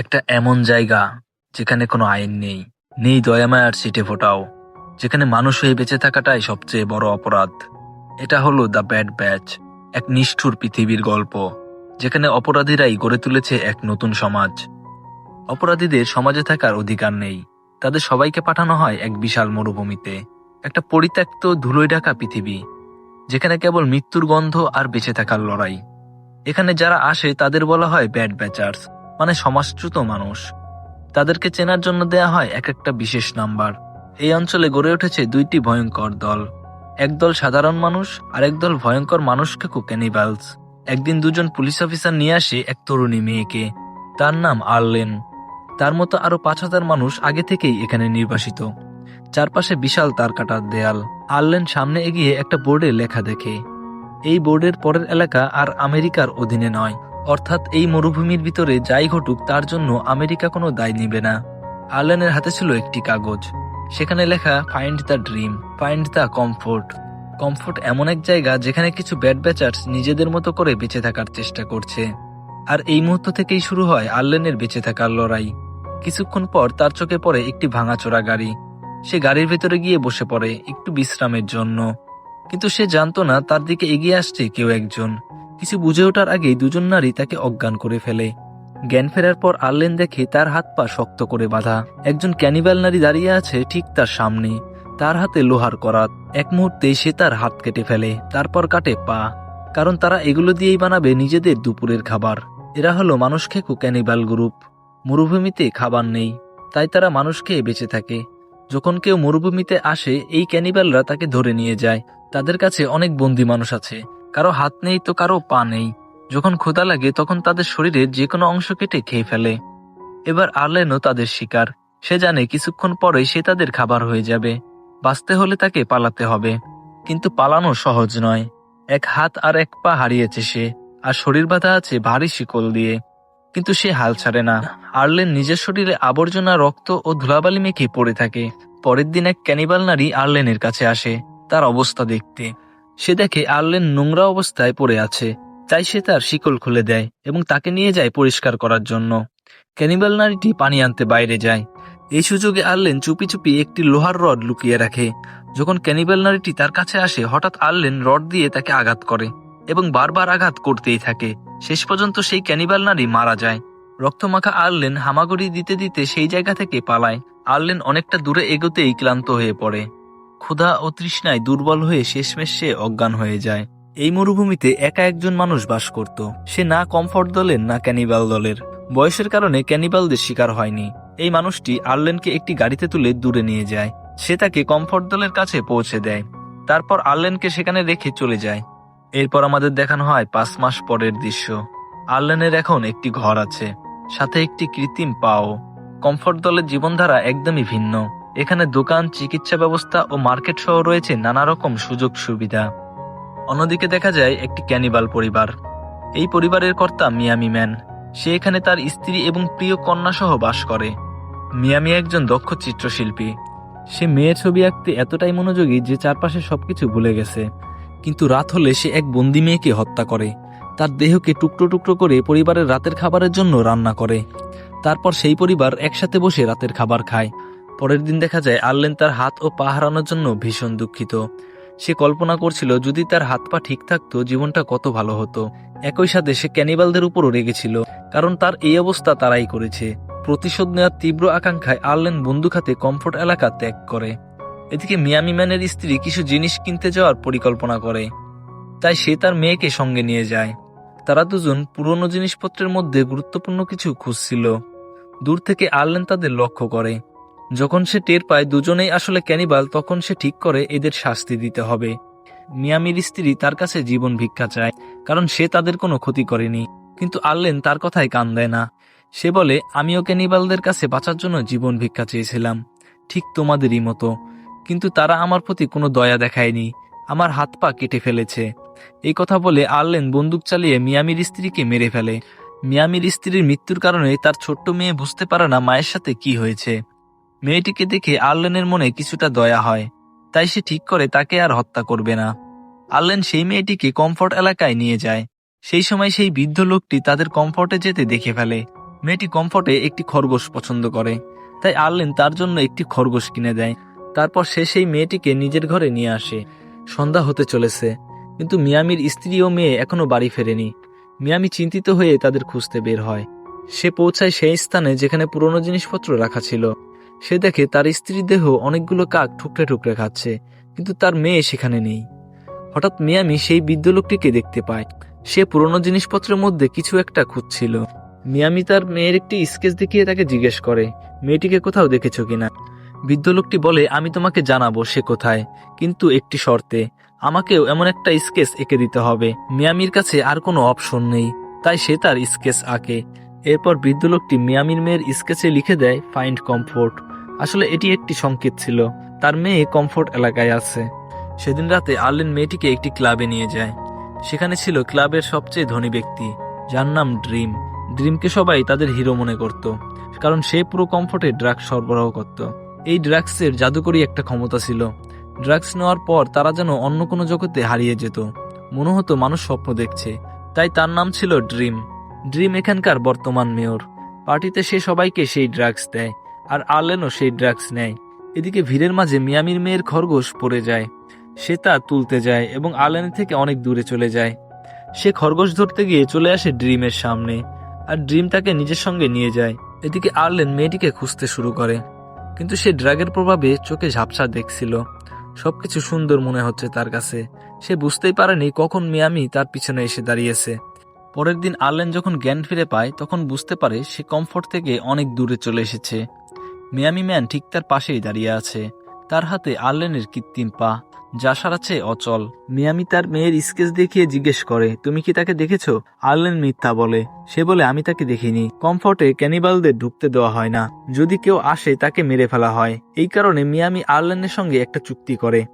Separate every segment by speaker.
Speaker 1: একটা এমন জায়গা যেখানে কোনো আইন নেই। নেই দয়ামায়ার সিটে ফোটাও যেখানে মানুষ হয়ে বেঁচে থাকাটাই সবচেয়ে বড় অপরাধ। এটা হলো দ্য ব্যাড ব্যাচ, এক নিষ্ঠুর পৃথিবীর গল্প, যেখানে অপরাধীরাই গড়ে তুলেছে এক নতুন সমাজ। অপরাধীদের সমাজে থাকার অধিকার নেই। তাদের সবাইকে পাঠানো হয় এক বিশাল মরুভূমিতে, একটা পরিত্যক্ত ধুলোয় ঢাকা পৃথিবী, যেখানে কেবল মৃত্যুর গন্ধ আর বেঁচে থাকার লড়াই। এখানে যারা আসে তাদের বলা হয় ব্যাড ব্যাচার্স। মানে সমাজচ্যুত মানুষ। তাদেরকে চেনার জন্য দেয়া হয় এক একটা বিশেষ নাম্বার। এই অঞ্চলে গড়ে উঠেছে দুইটি ভয়ঙ্কর দল। একদল সাধারণ মানুষ আর একদল ভয়ঙ্কর মানুষকে ক্যানিবালস একদিন দুজন পুলিশ অফিসার নিয়ে আসে এক তরুণী মেয়েকে। তার নাম আর্লেন। তার মতো আরও পাঁচ হাজার মানুষ আগে থেকেই এখানে নির্বাসিত। চারপাশে বিশাল তার কাটার দেয়াল। আর্লেন সামনে এগিয়ে একটা বোর্ডে লেখা দেখে। এই বোর্ডের পরের এলাকা আর আমেরিকার অধীনে নয়। অর্থাৎ এই মরুভূমির ভিতরে যাই ঘটুক, তার জন্য আমেরিকা কোনো দায় নিবে না। আর্লেনের হাতে ছিল একটি কাগজ। সেখানে লেখা find the dream find the comfort comfort এমন এক জায়গা যেখানে কিছু ব্যাড ব্যাচার্স নিজেদের মতো করে বেঁচে থাকার চেষ্টা করছে। আর এই মুহূর্ত থেকেই শুরু হয় আর্লেনের বেঁচে থাকার লড়াই। কিছুক্ষণ পর তার চোখে পড়ে একটি ভাঙাচোরা গাড়ি। সে গাড়ির ভেতরে গিয়ে বসে পড়ে একটু বিশ্রামের জন্য। কিন্তু সে জানতো না তার দিকে এগিয়ে আসছে কেউ একজন। কিছু বুঝে ওঠার আগেই দুজন নারী তাকে অজ্ঞান করে ফেলে। জ্ঞান ফেরার পর আর্লেন দেখে তার হাত পা শক্ত করে বাঁধা। একজন ক্যানিবাল নারী দাঁড়িয়ে আছে ঠিক তার সামনে। তার হাতে লোহার করাত। এক মুহূর্তে সে তার হাত কেটে ফেলে, তারপর কাটে পা। কারণ তারা এগুলো দিয়েই বানাবে নিজেদের দুপুরের খাবার। এরা হলো মানুষ খেকু ক্যানিবাল গ্রুপ। মরুভূমিতে খাবার নেই, তাই তারা মানুষ খেয়ে বেঁচে থাকে। যখন কেউ মরুভূমিতে আসে, এই ক্যানিবালরা তাকে ধরে নিয়ে যায়। তাদের কাছে অনেক বন্দি মানুষ আছে। কারও হাত নেই তো কারও পা নেই। যখন ক্ষুধা লাগে, তখন তাদের শরীরের যে কোনো অংশ কেটে খেয়ে ফেলে। এবার আর্লেনও তাদের শিকার। সে জানে কিছুক্ষণ পরেই সে তাদের খাবার হয়ে যাবে। বাঁচতে হলে তাকে পালাতে হবে। কিন্তু পালানো সহজ নয়। এক হাত আর এক পা হারিয়েছে সে, আর শরীর বাঁধা আছে ভারী শিকল দিয়ে। কিন্তু সে হাল ছাড়ে না। আর্লেন নিজের শরীরে আবর্জনা, রক্ত ও ধুলাবালি মেখে পড়ে থাকে। পরের দিন এক ক্যানিবাল নারী আর্লেনের কাছে আসে। তার অবস্থা দেখতে। সে দেখে আর্লেন নোংরা অবস্থায় পড়ে আছে। তাই সে তার শিকল খুলে দেয় এবং তাকে নিয়ে যায় পরিষ্কার করার জন্য। ক্যানিবাল নারীটি পানি আনতে বাইরে যায়। এই সুযোগে আর্লেন চুপি চুপি একটি লোহার রড লুকিয়ে রাখে। যখন ক্যানিবাল নারীটি তার কাছে আসে, হঠাৎ আর্লেন রড দিয়ে তাকে আঘাত করে এবং বারবার আঘাত করতেই থাকে। শেষ পর্যন্ত সেই ক্যানিবাল নারী মারা যায়। রক্তমাখা আর্লেন হামাগুড়ি দিতে দিতে সেই জায়গা থেকে পালায়। আর্লেন অনেকটা দূরে এগোতেই ক্লান্ত হয়ে পড়ে। ক্ষুধা ও তৃষ্ণায় দুর্বল হয়ে শেষমেশ সে অজ্ঞান হয়ে যায়। এই মরুভূমিতে একা একজন মানুষ বাস করত। সে না কমফর্ট দলের, না ক্যানিবাল দলের। বয়সের কারণে ক্যানিবালদের শিকার হয়নি। এই মানুষটি আর্লেনকে একটি গাড়িতে তুলে দূরে নিয়ে যায়। সে তাকে কমফর্ট দলের কাছে পৌঁছে দেয়। তারপর আর্লেনকে সেখানে রেখে চলে যায়। এরপর আমাদের দেখানো হয় পাঁচ মাস পরের দৃশ্য। আর্লেনের এখন একটি ঘর আছে। সাথে একটি কৃত্রিম পাও। কমফর্ট দলের জীবনধারা একদমই ভিন্ন। এখানে দোকান, চিকিৎসা ব্যবস্থা ও মার্কেট সহ রয়েছে নানা রকম সুযোগ সুবিধা। অন্যদিকে দেখা যায় একটি ক্যানিবাল পরিবার। এই পরিবারের কর্তা মিয়ামি ম্যান। সে এখানে তার স্ত্রী এবং প্রিয় কন্যা সহ বাস করে। মিয়ামি একজন দক্ষ চিত্রশিল্পী। সে মেয়ের ছবি আঁকতে এতটাই মনোযোগী যে চারপাশে সবকিছু ভুলে গেছে। কিন্তু রাত হলে সে এক বন্দি মেয়েকে হত্যা করে। তার দেহকে টুকরো টুকরো করে পরিবারের রাতের খাবারের জন্য রান্না করে। তারপর সেই পরিবার একসাথে বসে রাতের খাবার খায়। পরের দিন দেখা যায় আর্লেন তার হাত ও পা হারানোর জন্য ভীষণ দুঃখিত। সে কল্পনা করছিল যদি তার হাত পা ঠিক থাকতো, জীবনটা কত ভালো হতো। একই সাথে সে ক্যানিবালদের উপরও রেগেছিল, কারণ তার এই অবস্থা তারাই করেছে। প্রতিশোধ নেওয়ার তীব্র আকাঙ্ক্ষায় আর্লেন বন্দুক হাতে কমফোর্ট এলাকা ত্যাগ করে। এদিকে মিয়ামি ম্যানের স্ত্রী কিছু জিনিস কিনতে যাওয়ার পরিকল্পনা করে। তাই সে তার মেয়েকে সঙ্গে নিয়ে যায়। তারা দুজন পুরনো জিনিসপত্রের মধ্যে গুরুত্বপূর্ণ কিছু খুঁজছিল। দূর থেকে আর্লেন তাদের লক্ষ্য করে। যখন সে টের পায় দুজনেই আসলে ক্যানিবাল, তখন সে ঠিক করে এদের শাস্তি দিতে হবে। মিয়ামির স্ত্রী তার কাছে জীবন ভিক্ষা চায়, কারণ সে তাদের কোনো ক্ষতি করেনি। কিন্তু আর্লেন তার কথায় কান দেয় না। সে বলে, আমিও ক্যানিবালদের কাছে বাঁচার জন্য জীবন ভিক্ষা চেয়েছিলাম। ঠিক তোমাদেরই মতো। কিন্তু তারা আমার প্রতি কোনো দয়া দেখায়নি। আমার হাত পা কেটে ফেলেছে। এই কথা বলে আর্লেন বন্দুক চালিয়ে মিয়ামির স্ত্রীকে মেরে ফেলে। মিয়ামির স্ত্রীর মৃত্যুর কারণে তার ছোট্ট মেয়ে বুঝতে পারে না মায়ের সাথে কি হয়েছে। মেয়েটিকে দেখে আর্লেনের মনে কিছুটা দয়া হয়, তাই সে ঠিক করে তাকে আর হত্যা করবে না। আর্লেন সেই মেয়েটিকে কমফোর্ট এলাকায় নিয়ে যায়। সেই সময় সেই বৃদ্ধ লোকটি তাদের কমফোর্টে যেতে দেখে ফেলে। মেয়েটি কমফর্টে একটি খরগোশ পছন্দ করে, তাই আর্লেন তার জন্য একটি খরগোশ কিনে দেয়। তারপর সে সেই মেয়েটিকে নিজের ঘরে নিয়ে আসে। সন্ধ্যা হতে চলেছে, কিন্তু মিয়ামির স্ত্রী ও মেয়ে এখনও বাড়ি ফেরেনি। মিয়ামি চিন্তিত হয়ে তাদের খুঁজতে বের হয়। সে পৌঁছায় সেই স্থানে যেখানে পুরনো জিনিসপত্র রাখা ছিল। সে দেখে তার স্ত্রীর দেহ অনেকগুলো কাক ঠুকরে ঠুকরে খাচ্ছে, কিন্তু তার মেয়ে সেখানে নেই। হঠাৎ মিয়ামি সেই বৃদ্ধ লোকটিকে দেখতে পায়। সে পুরনো জিনিসপত্রের মধ্যে কিছু একটা খুঁজছিল। মিয়ামি তার মেয়ের একটি স্কেচ দেখিয়ে তাকে জিজ্ঞেস করে, মেয়েটিকে কোথাও দেখেছ কিনা? বৃদ্ধ লোকটি বলে, আমি তোমাকে জানাব সে কোথায়, কিন্তু একটি শর্তে, আমাকেও এমন একটা স্কেচ এঁকে দিতে হবে। মিয়ামির কাছে আর কোনো অপশন নেই। তাই সে তার স্কেচ আঁকে। এরপর বৃদ্ধ লোকটি মিয়ামির মেয়ের স্কেচে লিখে দেয় ফাইন্ড কমফোর্ট আসলে এটি একটি সংকেত ছিল। তার মেয়ে কমফোর্ট এলাকায় আছে। সেদিন রাতে আর্লেন মেয়েটিকে একটি ক্লাবে নিয়ে যায়। সেখানে ছিল ক্লাবের সবচেয়ে ধনী ব্যক্তি, যার নাম ড্রিম। ড্রিমকে সবাই তাদের হিরো মনে করত, কারণ সে পুরো কমফোর্টে ড্রাগস সরবরাহ করত। এই ড্রাগসের জাদুকরী একটা ক্ষমতা ছিল। ড্রাগস নেওয়ার পর তারা যেন অন্য কোনো জগতে হারিয়ে যেত। মনে হতো মানুষ স্বপ্ন দেখছে, তাই তার নাম ছিল ড্রিম। ড্রিম এখানকার বর্তমান মেয়র। পার্টিতে সে সবাইকে সেই ড্রাগস দেয়, আর আর্লেনও সেই ড্রাগস নেয়। এদিকে ভিড়ের মাঝে মিয়ামির মেয়ের খরগোশ পড়ে যায়। সে তা তুলতে যায় এবং আর্লেন থেকে অনেক দূরে চলে যায়। সে খরগোশ ধরতে গিয়ে চলে আসে ড্রিমের সামনে, আর ড্রিম তাকে নিজের সঙ্গে নিয়ে যায়। এদিকে আর্লেন মেয়েটিকে খুঁজতে শুরু করে, কিন্তু সে ড্রাগের প্রভাবে চোখে ঝাপসা দেখছিল। সবকিছু সুন্দর মনে হচ্ছে তার কাছে। সে বুঝতেই পারেনি কখন মিয়ামি তার পিছনে এসে দাঁড়িয়েছে। পরের দিন আর্লেন যখন জ্ঞান ফিরে পায়, তখন বুঝতে পারে সে কমফোর্ট থেকে অনেক দূরে চলে এসেছে। মিয়ামি ম্যান ঠিক তার পাশেই দাঁড়িয়ে আছে। তার হাতে আর্লেনের কৃত্রিম পা, যা সারাচ্ছে অচল। মিয়ামি তার মেয়ের স্কেচ দেখিয়ে জিজ্ঞেস করে, তুমি কি তাকে দেখেছ? আর্লেন মিথ্যা বলে, সে বলে আমি তাকে দেখিনি। কমফর্টে ক্যানিবালদের ঢুকতে দেওয়া হয় না। যদি কেউ আসে, তাকে মেরে ফেলা হয়। এই কারণে মিয়ামি আর্লেনের সঙ্গে একটা চুক্তি করে।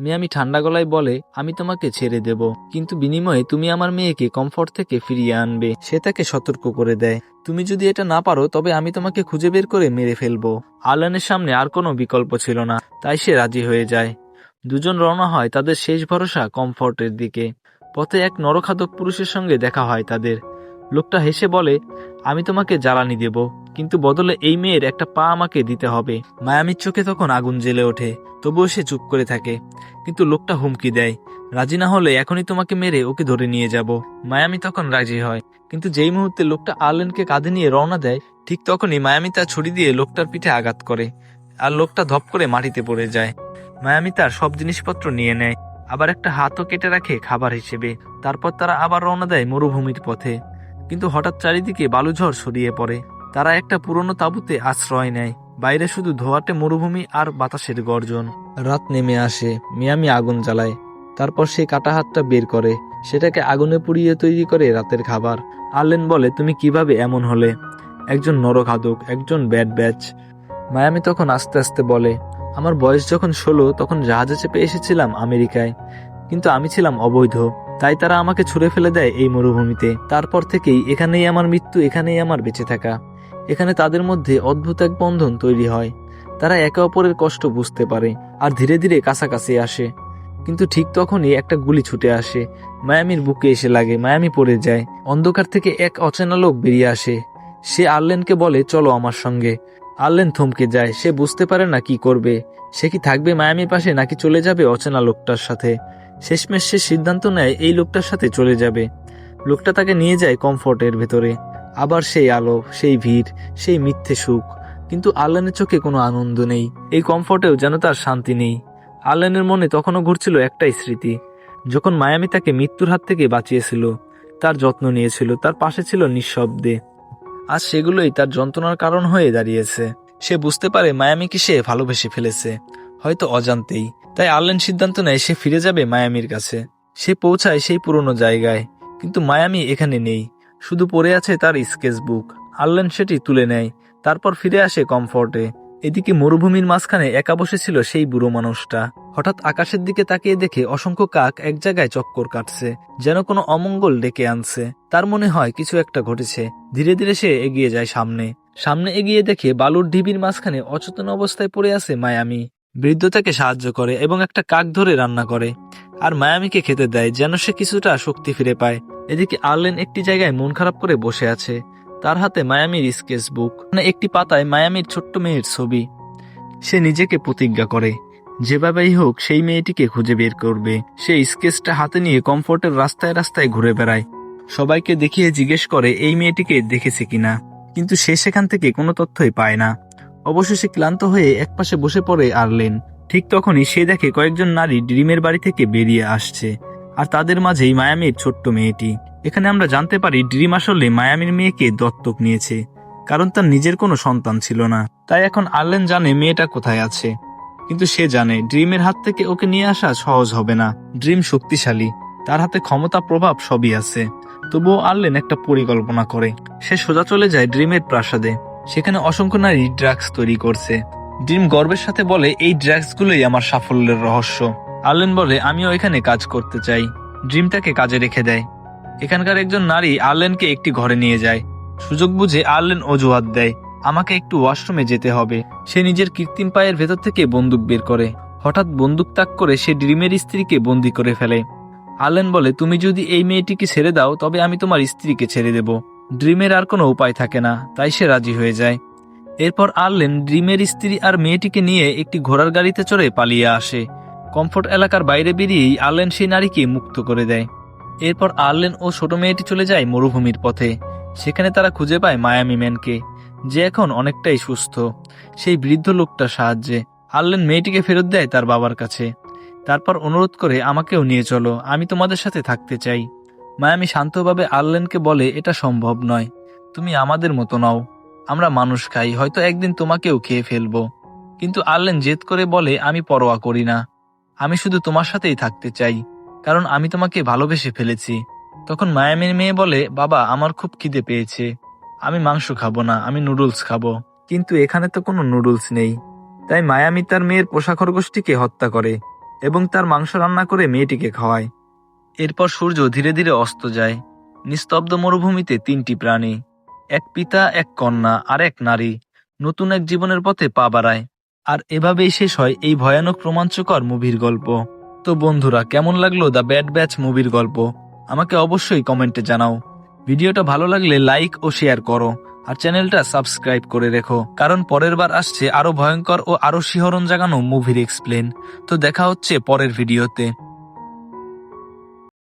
Speaker 1: মিয়ামি ঠান্ডা গলায় বলে, আমি তোমাকে ছেড়ে দেব। কিন্তু বিনিময়ে তুমি আমার মেয়েকে কমফর্ট থেকে ফিরিয়ে আনবে। সে তাকে সতর্ক করে দেয়। তুমি যদি এটা না পারো, তবে আমি তোমাকে খুঁজে বের করে মেরে ফেলব। আলানের সামনে আর কোনো বিকল্প ছিল না। তাই সে রাজি হয়ে যায়। দুজন রওনা হয় তাদের শেষ ভরসা কমফর্টের দিকে। পথে এক নরখাদক পুরুষের সঙ্গে দেখা হয় তাদের। লোকটা হেসে বলে, আমি তোমাকে জ্বালানি দেব। কিন্তু বদলে এই মেয়ের একটা পা আমাকে দিতে হবে। মায়ামির চোখে তখন আগুন জ্বেলে ওঠে, তবুও সে চুপ করে থাকে। কিন্তু লোকটা হুমকি দেয়, রাজি না হলে এখনই তোমাকে মেরে ওকে ধরে নিয়ে যাব। মায়ামি তখন রাজি হয়, কিন্তু যেই মুহূর্তে লোকটা আর্লেনকে কাঁধে নিয়ে রওনা দেয়, ঠিক তখনই মায়ামি তার ছুরি দিয়ে লোকটার পিঠে আঘাত করে আর লোকটা ধপ করে মাটিতে পড়ে যায়। মায়ামি তার সব জিনিসপত্র নিয়ে নেয়, আবার একটা হাতও কেটে রাখে খাবার হিসেবে। তারপর তারা আবার রওনা দেয় মরুভূমির পথে। কিন্তু হঠাৎ চারিদিকে বালুঝড় ছড়িয়ে পড়ে। তারা একটা পুরনো তাঁবুতে আশ্রয় নেয়। বাইরে শুধু ধোয়াটে মরুভূমি আর বাতাসের গর্জন। রাত নেমে আসে, মিয়ামি আগুন জ্বালায়। তারপর সে কাটা হাতটা বের করে। সেটাকে আগুনে পুড়িয়ে তৈরি করে রাতের খাবার। আর্লেন বলে, তুমি কীভাবে এমন হলে? একজন নরখাদক একজন ব্যাড ব্যাচ। মায়ামি তখন আস্তে আস্তে বলে, আমার বয়স যখন ষোলো, তখন জাহাজে চেপে এসেছিলাম আমেরিকায়। কিন্তু আমি ছিলাম অবৈধ। তাই তারা আমাকে ছুঁড়ে ফেলে দেয় এই মরুভূমিতে। তারপর থেকেই এখানেই আমার মৃত্যু, এখানেই আমার বেঁচে থাকা। এখানে তাদের মধ্যে অদ্ভুত এক বন্ধন তৈরি হয়। তারা একে অপরের কষ্ট বুঝতে পারে আর ধীরে ধীরে কাছাকাছি আসে। কিন্তু ঠিক তখনই একটা গুলি ছুটে আসে। মায়ামির বুকে এসে লাগে, মায়ামি পড়ে যায়। অন্ধকার থেকে এক অচেনা লোক বেরিয়ে আসে। সে আর্লেনকে বলে, চলো আমার সঙ্গে। আর্লেন থমকে যায়। সে বুঝতে পারে না কি করবে। সে কি থাকবে মায়ামির পাশে নাকি চলে যাবে অচেনা লোকটার সাথে? শেষমেশ সে সিদ্ধান্ত নেয়, এই লোকটার সাথে চলে যাবে। লোকটা তাকে নিয়ে যায় কমফর্টের ভেতরে। আবার সেই আলো, সেই ভিড়, সেই মিথ্যে সুখ। কিন্তু আল্লানের চোখে কোনো আনন্দ নেই। এই কমফর্টেও যেন তার শান্তি নেই। আর্লেনের মনে তখনও ঘুরছিল একটাই স্মৃতি। যখন মায়ামি তাকে মৃত্যুর হাত থেকে বাঁচিয়েছিল, তার যত্ন নিয়েছিল, তার পাশে ছিল নিঃশব্দে। আজ সেগুলোই তার যন্ত্রণার কারণ হয়ে দাঁড়িয়েছে। সে বুঝতে পারে মায়ামিকে সে ভালোবেসে ফেলেছে। হয়তো অজান্তেই। তাই আর্লেন সিদ্ধান্ত নেয় সে ফিরে যাবে মায়ামির কাছে। সে পৌঁছায় সেই পুরনো জায়গায়। কিন্তু মায়ামি এখানে নেই। শুধু পড়ে আছে তার স্কেচ বুক। আর্লেন সেটি তুলে নেয়, তারপর ফিরে আসে কমফর্টে। এদিকে মরুভূমির মাঝখানে একা বসেছিল সেই বুড়ো মানুষটা। হঠাৎ আকাশের দিকে তাকিয়ে দেখে অসংখ্য কাক এক জায়গায় চক্কর কাটছে, যেন কোনো অমঙ্গল ডেকে আনছে। তার মনে হয় কিছু একটা ঘটেছে। ধীরে ধীরে সে এগিয়ে যায় সামনে। সামনে এগিয়ে দেখে বালুর ঢিবির মাঝখানে অচেতন অবস্থায় পড়ে আছে মায়ামি। বৃদ্ধ তাকে সাহায্য করে এবং একটা কাক ধরে রান্না করে। আর মায়ামিকে খেতে দেয়, যেন সে কিছুটা শক্তি ফিরে পায়। এদিকে আর্লেন একটি জায়গায় মন খারাপ করে বসে আছে। তার হাতে মায়ামির স্কেচ বুক মানে একটি পাতায় মায়ামির ছোট্ট মেয়ের ছবি। সে নিজেকে প্রতিজ্ঞা করে। যেভাবেই হোক, সেই মেয়েটিকে খুঁজে বের করবে। সে স্কেচটা হাতে নিয়ে কমফোর্টের রাস্তায় রাস্তায় ঘুরে বেড়ায়। সবাইকে দেখিয়ে জিজ্ঞেস করে, এই মেয়েটিকে দেখেছে কিনা? কিন্তু সে সেখান থেকে কোনো তথ্যই পায় না। অবশেষে ক্লান্ত হয়ে একপাশে বসে পড়ে আর্লেন। ঠিক তখনই সে দেখে কয়েকজন নারী ড্রিমের বাড়ি থেকে বেরিয়ে আসছে। আর তাদের মাঝেই মায়ামির ছোট্ট মেয়েটি। এখানে আমরা জানতে পারি ড্রিম আসলে মায়ামির মেয়েকে দত্তক নিয়েছে, কারণ তার নিজের কোনো সন্তান ছিল না। তাই এখন আর্লেন জানে মেয়েটা কোথায় আছে। কিন্তু সে জানে ড্রিমের হাত থেকে ওকে নিয়ে আসা সহজ হবে না। ড্রিম শক্তিশালী, তার হাতে ক্ষমতা প্রভাব সবই আছে। তবুও আর্লেন একটা পরিকল্পনা করে। সে সোজা চলে যায় ড্রিমের প্রাসাদে। সেখানে অসংখ্য নারী ড্রাগস তৈরি করছে। ড্রিম গর্বের সাথে বলে, এই ড্রাগসগুলোই আমার সাফল্যের রহস্য। আর্লেন বলে, আমিও এখানে কাজ করতে চাই। ড্রিম তাকে কাজে রেখে দেয়। এখানকার একজন নারী আর্লেনকে একটি ঘরে নিয়ে যায়। সুযোগ বুঝে আর্লেন অজুহাত দেয়, আমাকে একটু ওয়াশরুমে যেতে হবে। সে নিজের কৃত্রিম পায়ের ভেতর থেকে বন্দুক বের করে। হঠাৎ বন্দুক তাক করে সে ড্রিমের স্ত্রীকে বন্দি করে ফেলে। আর্লেন বলে, তুমি যদি এই মেয়েটিকে ছেড়ে দাও, তবে আমি তোমার স্ত্রীকে ছেড়ে দেব। ড্রিমের আর কোনো উপায় থাকে না। তাই সে রাজি হয়ে যায়। এরপর আর্লেন ড্রিমের স্ত্রী আর মেয়েটিকে নিয়ে একটি ঘোড়ার গাড়িতে চড়ে পালিয়ে আসে। কমফোর্ট এলাকার বাইরে বেরিয়েই আর্লেন সেই নারীকে মুক্ত করে দেয়। এরপর আর্লেন ও ছোট মেয়েটি চলে যায় মরুভূমির পথে। সেখানে তারা খুঁজে পায় মায়ামি ম্যানকে, যে এখন অনেকটাই সুস্থ। সেই বৃদ্ধ লোকটার সাহায্যে আর্লেন মেয়েটিকে ফেরত দেয় তার বাবার কাছে। তারপর অনুরোধ করে, আমাকেও নিয়ে চলো, আমি তোমাদের সাথে থাকতে চাই। মায়ামি শান্তভাবে আর্লেনকে বলে, এটা সম্ভব নয়, তুমি আমাদের মতো নাও। আমরা মানুষ খাই, হয়তো একদিন তোমাকেও খেয়ে ফেলব। কিন্তু আর্লেন জেদ করে বলে, আমি পরোয়া করি না। আমি শুধু তোমার সাথেই থাকতে চাই, কারণ আমি তোমাকে ভালোবেসে ফেলেছি। তখন মায়ামির মেয়ে বলে, বাবা, আমার খুব খিদে পেয়েছে। আমি মাংস খাব না, আমি নুডলস খাব। কিন্তু এখানে তো কোনো নুডলস নেই। তাই মায়ামি তার মেয়ের পোষা খরগোশটিকে হত্যা করে এবং তার মাংস রান্না করে মেয়েটিকে খাওয়ায়। এরপর সূর্য ধীরে ধীরে অস্ত যায়। নিস্তব্ধ মরুভূমিতে তিনটি প্রাণী, এক পিতা, এক কন্যা আর এক নারী, নতুন এক জীবনের পথে পা বাড়ায়। আর এভাবেই শেষ হয় এই ভয়ানক রোমাঞ্চকর মুভির গল্প। তো বন্ধুরা, কেমন লাগল দ্য ব্যাড ব্যাচ মুভির গল্প? আমাকে অবশ্যই কমেন্টে জানাও। ভিডিওটা ভালো লাগলে লাইক ও শেয়ার করো। আর চ্যানেলটা সাবস্ক্রাইব করে রেখো। কারণ পরের বার আসছে আরও ভয়ঙ্কর ও আরও শিহরণ জাগানো মুভির এক্সপ্লেন তো দেখা হচ্ছে পরের ভিডিওতে।